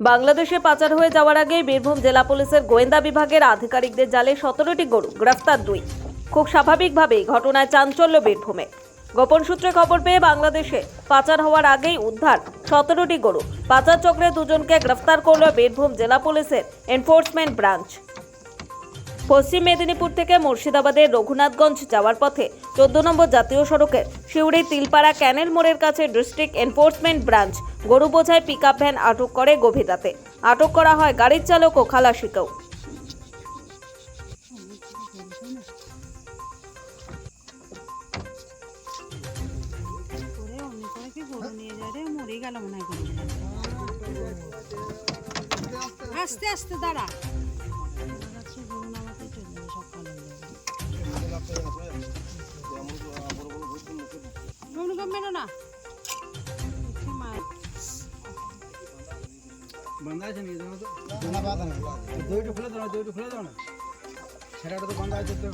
বাংলাদেশে পাচার হয়ে যাওয়ার আগে বীরভূম জেলা পুলিশের গোয়েন্দা বিভাগের আধিকারিকদের জালে সতেরোটি গরু গ্রেফতার দুই। খুব স্বাভাবিকভাবেই ঘটনায় চাঞ্চল্য বীরভূমে। গোপন সূত্রে খবর পেয়ে বাংলাদেশে পাচার হওয়ার আগেই উদ্ধার সতেরোটি গরু। পাচার চক্রে দুজনকে গ্রেফতার করল বীরভূম জেলা পুলিশের এনফোর্সমেন্ট ব্রাঞ্চ। পশ্চিম মেদিনীপুর থেকে মুর্শিদাবাদের রঘুনাথগঞ্জ যাওয়ার পথে চোদ্দ নম্বর জাতীয় সড়কের শিউড়ি তিলপাড়া ক্যানেল মোড়ের কাছে ডিস্ট্রিক্ট এনফোর্সমেন্ট ব্রাঞ্চ গরু বোঝায় পিক ভ্যান আটক করে গভীর রাতে। আটক করা হয় গাড়ির চালক ও খালাসিকেও। করে অমনি করে না। বান্ধা আছে জানো তো? না বাঁধা না দইটা খুলে দাও না, দইটা খুলে দাও না। সেটা তো বন্ধ আছে তো।